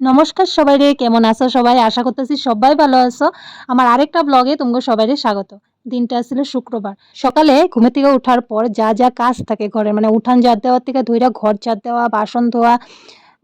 নমস্কার সবাই রে কেমন আছো সবাই? আশা করতেছি সবাই ভালো আছো। আমার আরেকটা ব্লগে তোমাকে সবাই স্বাগত। দিনটা ছিল শুক্রবার। সকালে ঘুমে থেকে ওঠার পর যা যা কাজ থাকে ঘরে মানে উঠান ঝাড় দেওয়ার থেকে ধইরা ঘর ঝাড় দেওয়া, বাসন ধোয়া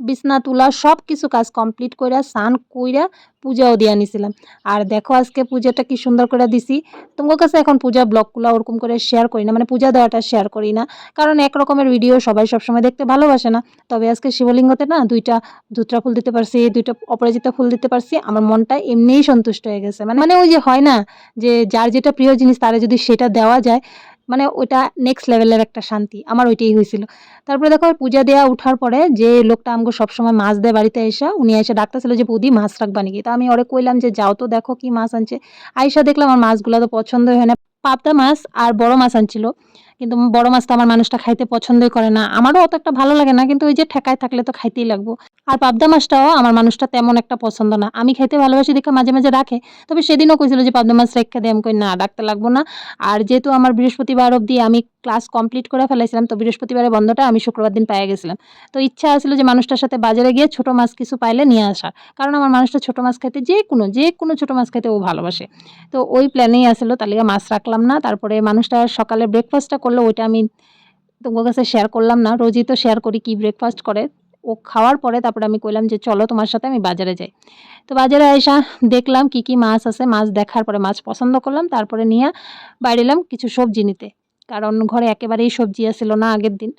বিছনা তোলা সব কিছু কাজ কমপ্লিট কইরা, স্নান কইরা পূজাও দিয়া নিছিলাম। আর দেখো আজকে পূজাটা কি সুন্দর করে দিছি। তোমার কাছে এখন পূজা ব্লগগুলো ওরকম করে শেয়ার করি না মানে পূজা দেওয়াটা শেয়ার করি না। কারণ এক রকমের ভিডিও সবাই সবসময় দেখতে ভালোবাসে না। তবে আজকে শিবলিঙ্গতে না দুইটা ধুত্রা ফুল দিতে পারছি, দুইটা অপরাজিতা ফুল দিতে পারছি। আমার মনটা এমনিই সন্তুষ্ট হয়ে গেছে। মানে মানে ওই যে হয় না যে যার যেটা প্রিয় জিনিস তারা যদি সেটা দেওয়া যায় মানে ওইটা নেক্সট লেভেলের একটা শান্তি, আমার ওইটাই হয়েছিল। তারপরে দেখো পূজা দেওয়া উঠার পরে যে লোকটা আমাকে সবসময় মাছ দেয় বাড়িতে এসে, উনি এসে ডাক্তার ছিল যে, বৌদি, মাছ রাখবা নাকি? তা আমি ওরে কইলাম যে, যাও তো দেখো কি মাছ আনছে। আইসা দেখলাম আমার মাছগুলো তো পছন্দই হয় না। পাবদা মাছ আর বড় মাছ আনছিল। কিন্তু বড় মাছ তো আমার মানুষটা খাইতে পছন্দই করে না। আমারও অত একটা ভালো লাগে না, কিন্তু ওই যে ঠেকায় থাকলে তো খাইতেই লাগবো। আর পাবদা মাছটাও আমার মানুষটা তেমন একটা পছন্দ না। আমি খাইতে ভালোবাসি দেখে মাঝে মাঝে রাখে, তবে সেদিনও কইছিল যে পাবদা মাছ রেখে দিয়ে আমি কই না, রাখতে লাগবো না। আর যেহেতু আমার বৃহস্পতিবার অবধি আমি ক্লাস কমপ্লিট করে ফেলাইছিলাম, তো বৃহস্পতিবারের বন্ধটা আমি শুক্রবার দিন পেয়ে গেছিলাম। তো ইচ্ছা আসলো যে মানুষটার সাথে বাজারে গিয়ে ছোট মাছ কিছু পাইলে নিয়ে আসা কারণ আমার মানুষটা ছোট মাছ খাইতে যে কোনো যে কোনো ছোট মাছ খাইতে ও ভালোবাসে। তো ওই প্ল্যানেই আসলো তাহলে মাছ রাখলাম। না। তারপরে মানুষটা সকালে ব্রেকফাস্টটা করল, ওইটা আমি তোমার কাছে শেয়ার করলাম না। রোজই তো শেয়ার করি কি ব্রেকফাস্ট করে। ও খাওয়ার পরে তারপরে আমি কইলাম যে, চলো তোমার সাথে আমি বাজারে যাই। তো বাজারে আয়সা দেখলাম কি কি মাছ আছে। মাছ দেখার পরে মাছ পছন্দ করলাম। তারপরে নিয়ে বাইরে এলাম কিছু সবজি নিতে। কারণ ঘরে একেবারেই সবজি আসছিল না আগের দিন।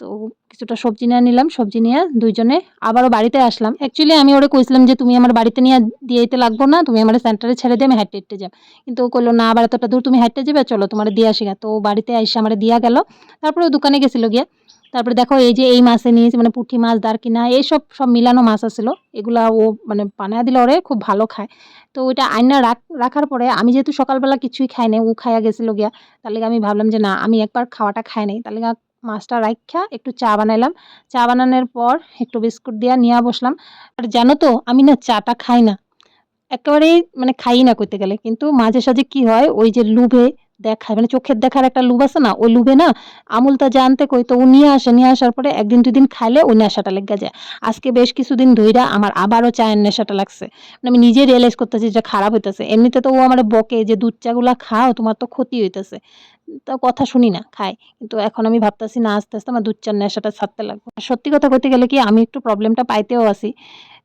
তো কিছুটা সবজি নিয়ে নিলাম, সবজি নিয়ে দুইজনে আবারও বাড়িতে আসলাম। অ্যাকচুয়ালি আমি ওরে কইছিলাম যে, তুমি আমার বাড়িতে নিয়ে দিয়ে দিতে লাগবো না, তুমি আমার সেন্টারে ছেড়ে দিয়ে আমি হাঁটতে হাঁটতে যাব কিন্তু ও কইলো, না, আবার এতটা দূর তুমি হাঁটতে যাবে, চলো তোমার দিয়ে আসি তো বাড়িতে এসে আমার দিয়া গেল। তারপরে ও দোকানে গেছিল গিয়ে। তারপরে দেখো এই যে এই মাছে নিয়েছি মানে পুঁটি মাছ দারকিনা এইসব সব মিলানো মাছ আছিল। এগুলা ও মানে বানায় দিলে ওরে, খুব ভালো খায়। তো ওইটা আয়না রাখ, রাখার পরে আমি যেহেতু সকালবেলা কিছুই খাই নাই, ও খাইয়া গেছিল গিয়া তাহলে আমি ভাবলাম যে, না, আমি একবার খাওয়াটা খাই নাই। তাহলে মাছটা রাখা একটু চা বানাইলাম। চা বানানোর পর একটু বিস্কুট দিয়া নিয়ে বসলাম। আর জানো তো, আমি না চাটা খাই না। একেবারেই মানে খাই না করতে গেলে। কিন্তু মাঝে সাঝে কি হয়, ওই যে লুভে দেখায় মানে চোখের দেখার একটা লুভ আছে না, ওই লুভে না আমুলটা জানতে কই, তো ও নিয়ে আসে, নিয়ে আসার পরে একদিন দুদিন খাইলে ওই নেশাটা লেগে যায়। আজকে বেশ কিছুদিন ধইরা আমার আবারও চায়ের নেশাটা লাগছে। মানে আমি নিজে রিয়েলাইজ করতেছি যে খারাপ হইতেছে। এমনিতে তো ও আমার বকে যে, দুধ চাগুলা খাও, তোমার তো ক্ষতি হইতেছে। তো কথা শুনি না খাই কিন্তু এখন আমি ভাবতেছি না, আস্তে আস্তে আমার দুধ চার নেশাটা ছাড়তে লাগবে। সত্যি কথা কইতে গেলে কি আমি একটু প্রবলেমটা পাইতেও আছি।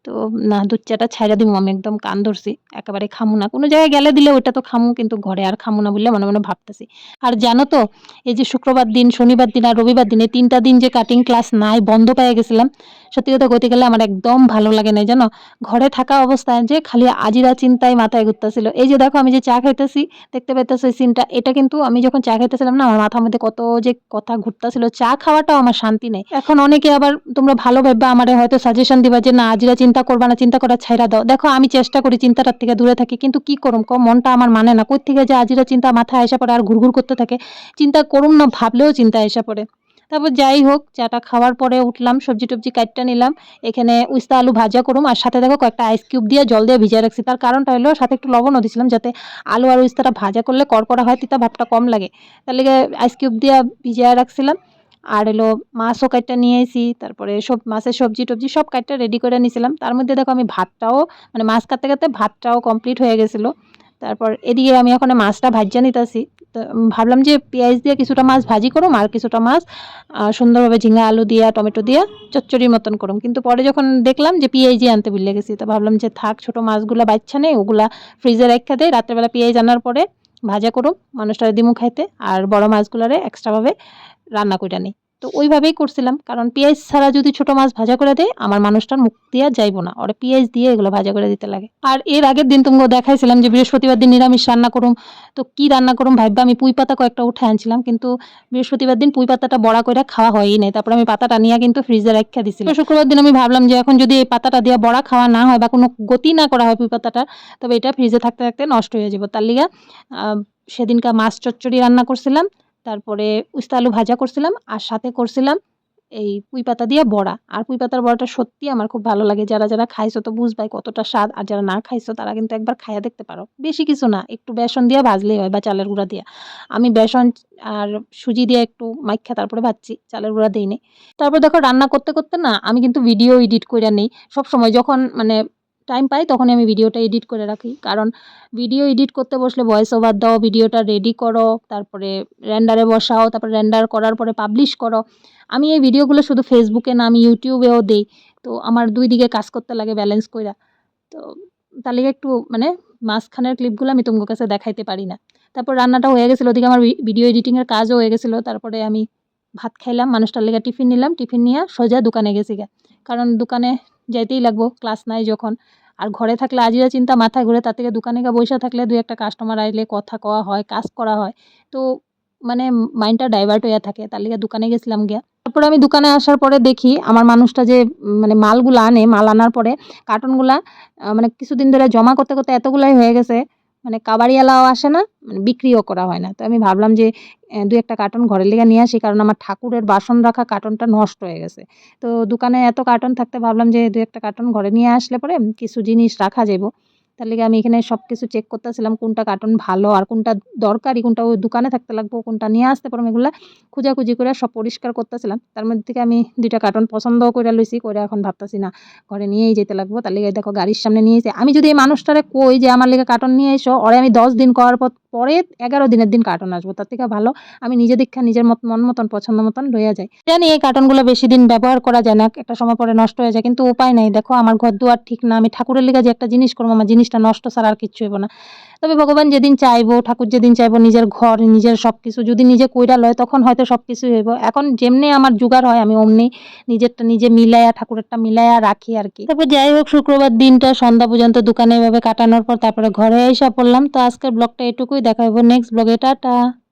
তো, না দুধ চাটা ছাইড়া দিব আমি একদম কান ধরছি, একেবারে খামু না। কোনো জায়গায় গেলে দিলে ওইটা তো খামু, কিন্তু ঘরে আর খামু না বললে মনে মনে ভাবতেছি। আর জানো তো, এই যে শুক্রবার দিন, শনিবার দিন আর রবিবার দিনে তিনটা দিন যে কাটিং ক্লাস নাই, বন্ধ পেয়ে গেছিলাম, সত্যি কথা কইতে গেলে আমার একদম ভালো লাগে না জানো? ঘরে থাকা অবস্থায় যে খালি আজিরা চিন্তায় মাথায় ঘুরতেছিল। এই যে দেখো, আমি যে চা খাইতেছি, দেখতে পাইতেছি এই সিনটা এটা কিন্তু আমি যখন চা খাইতেছিলাম না, আমার মাথার মধ্যে কত যে কথা ঘুরতেছিল। চা খাওয়াটাও আমার শান্তি নেই। এখন অনেকে আবার তোমরা ভালো ভাববা, আমার হয়তো সাজেশন দিবা যে, না, আজিরা চিন্তা করবা না, চিন্তা করা ছাইরা দাও। দেখো, আমি চেষ্টা করি চিন্তাটার থেকে দূরে থাকি, কিন্তু কি করুম? মনটা আমার মানে না। কই থেকে যে আজিরা চিন্তা মাথায় আসা পড়ে, আর ঘুরঘুর করতে থাকে, চিন্তা করুম না, ভাবলেও চিন্তা এসে পড়ে। তারপর যাই হোক, চাটা খাওয়ার পরে উঠলাম, সবজি টবজি কাটটা নিলাম, এখানে উস্তা আলু ভাজা করুম, আর সাথে দেখো কয়েকটা আইস কিউব দিয়ে জল দিয়ে ভিজিয়ে রাখছি। তার কারণটা হলো সাথে একটু লবণও দিছিলাম, যাতে আলু আর উস্তাটা ভাজা করলে কড়কড়া হয়, তিতা ভাবটা কম লাগে। তার লেগে আইস কিউব দিয়ে ভিজিয়ে রাখছিলাম। আর এলো মাছও কাটটা নিয়ে এসি তারপরে সব মাছের সবজি টবজি সব কাটটা রেডি করে নিয়েছিলাম তার মধ্যে দেখো আমি ভাতটাও মানে মাছ কাটতে কাটতে ভাতটাও কমপ্লিট হয়ে গেছিল। তারপর এদিকে আমি ওখানে মাছটা ভাজ্যা নিতেছি। তো ভাবলাম যে পেঁয়াজ দিয়ে কিছুটা মাছ ভাজি করুম আর কিছুটা মাছ সুন্দরভাবে ঝিঙা আলু দিয়া, টমেটো দিয়া চচ্চড়ির মতন করুম। কিন্তু পরে যখন দেখলাম যে পেঁয়াজি আনতে ভুলে গেছি, তো ভাবলাম যে থাক, ছোটো মাছগুলো বাচ্চা নেই, ওগুলা ফ্রিজে রেখা দেয় রাত্রেবেলা পেঁয়াজ আনার পরে ভাজা করুম মানুষটা দিমু খাইতে। আর বড় মাছগুলোরে এক্সট্রাভাবে রান্না করে নিই। তো ওইভাবেই করছিলাম, কারণ পেঁয়াজ ছাড়া যদি ছোট মাছ ভাজা করে দেয়, আমার মানুষটার মুখ দিয়ে যাইবো না। ওরা পেঁয়াজ দিয়ে এগুলো ভাজা করে দিতে লাগে। আর এর আগের দিন তোমাকে দেখাইছিলাম যে বৃহস্পতিবার দিন নিরামিষ রান্না করুম। তো কি রান্না করুম ভাববা আমি পুঁই পাতা কয়েকটা উঠে আনছিলাম, কিন্তু বৃহস্পতিবার দিন পুঁই পাতাটা বড়া করে খাওয়া হয়ই নাই। তারপর আমি পাতাটা নিয়ে কিন্তু ফ্রিজে রেখে দিছিলাম। শুক্রবার দিন আমি ভাবলাম যে এখন যদি এই পাতাটা দিয়ে বড়া খাওয়া না হয় বা কোনো গতি না করা হয় পুঁই পাতাটা, তবে এটা ফ্রিজে থাকতে থাকতে নষ্ট হয়ে যাব তার লিগা সেদিনকার মাছ চচ্চড়ি রান্না করছিলাম। তারপরে উস্তা আলু ভাজা করছিলাম আর সাথে করছিলাম এই পুঁই পাতা দিয়ে বড়া। আর পুঁই পাতার বড়াটা সত্যি আমার খুব ভালো লাগে। যারা যারা খাইছো তো বুঝবাই কতটা স্বাদ। আর যারা না খাইছো তারা কিন্তু একবার খাইয়া দেখতে পারো। বেশি কিছু না, একটু বেসন দিয়ে ভাজলেই হয় বা চালের গুঁড়া দিয়ে। আমি বেসন আর সুজি দিয়ে একটু মাইখা তারপরে ভাজছি, চালের গুঁড়া দিইনি। তারপর দেখো রান্না করতে করতে না আমি কিন্তু ভিডিও এডিট করে নেই। সব সময় যখন মানে টাইম পাই, তখনই আমি ভিডিওটা এডিট করে রাখি। কারণ ভিডিও এডিট করতে বসলে ভয়েস ওভার দাও ভিডিওটা রেডি করো, তারপরে রেন্ডারে বসাও, তারপরে রেন্ডার করার পরে পাবলিশ করো। আমি এই ভিডিওগুলো শুধু ফেসবুকে না, আমি ইউটিউবেও দিই। তো আমার দুই দিকে কাজ করতে লাগে ব্যালেন্স কইরা। তো তার লিগে একটু মানে মাঝখানের ক্লিপগুলো আমি তোমার কাছে দেখাইতে পারি না। তারপর রান্নাটা হয়ে গেছিল, ওদিকে আমার ভিডিও এডিটিংয়ের কাজও হয়ে গেছিল। তারপরে আমি ভাত খাইলাম, মানুষটার লেগে টিফিন নিলাম। টিফিন নিয়ে সোজা দোকানে গেছি কারণ দোকানে যাইতেই লাগবো ক্লাস নাই যখন। আর ঘরে থাকলে আজিরা চিন্তা মাথায় ঘুরে, তার থেকে দোকানে গিয়ে বসে থাকলে দু একটা কাস্টমার আইলে কথা কওয়া হয়, কাজ করা হয়। তো মানে মাইন্ডটা ডাইভার্ট হয়ে থাকে, তার লিগে দোকানে গেছিলাম গিয়া। তারপরে আমি দোকানে আসার পরে দেখি আমার মানুষটা যে মানে মালগুলো আনে, মাল আনার পরে কার্টনগুলা মানে কিছুদিন ধরে জমা করতে করতে এতগুলাই হয়ে গেছে মানে কাবাড়িওয়ালাও আসে না মানে বিক্রিও করা হয় না। তো আমি ভাবলাম যে দু একটা কার্টন ঘরের লেগে নিয়ে আসি, কারণ আমার ঠাকুরের বাসন রাখা কার্টনটা নষ্ট হয়ে গেছে। তো দোকানে এত কার্টন থাকতে ভাবলাম যে দু একটা কার্টন ঘরে নিয়ে আসলে পরে কিছু জিনিস রাখা যাব তার লিগে আমি এখানে সব কিছু চেক করতেছিলাম কোনটা কার্টন ভালো আর কোনটা দরকারি, কোনটা ওই দোকানে থাকতে লাগবো, কোনটা নিয়ে আসতে পারব, এগুলো খোঁজাখুঁজি করে সব পরিষ্কার করতেছিলাম। তার মধ্যে থেকে আমি দুইটা কার্টন পছন্দও করে লইছি, করে এখন ভাবতেছি, না, ঘরে নিয়েই যেতে লাগবো। তার লিগে দেখো গাড়ির সামনে নিয়ে আমি যদি এই মানুষটারে কই যে আমার লিগে কার্টন নিয়ে এসো, ওরে আমি দশ দিন করার পর, পরে এগারো দিনের দিন কার্টন আসব, তার থেকে ভালো আমি নিজে দীক্ষা নিজের মত, মন মতন, পছন্দ মতন লইয়া যাই। জানি এই কার্টনগুলো বেশি দিন ব্যবহার করা যায় না, একটা সময় পরে নষ্ট হয়ে যায়, কিন্তু উপায় নাই। দেখো আমার ঘর দুয়ার ঠিক না, আমি ঠাকুরের লিগে যে একটা জিনিস করব, আমার জিনিসটা নষ্ট ছাড়া আর কিচ্ছু হইব না। তবে ভগবান যেদিন চাইব, ঠাকুর যেদিন চাইব, নিজের ঘর, নিজের সব কিছু যদি নিজে কইরা লয়, তখন হয়তো সব কিছুই হইব। এখন যেমনি আমার জোগাড় হয়, আমি অমনি নিজেরটা নিজে মিলাইয়া ঠাকুরেরটা মিলাইয়া রাখি আর কি। তারপর যাই হোক, শুক্রবার দিনটা, সন্ধ্যা পর্যন্ত দোকানে এভাবে কাটানোর পর তারপরে ঘরে এসে পড়লাম। তো আজকের ব্লগটা এটুকুই, দেখা হইব নেক্সট ব্লগে। টাটা।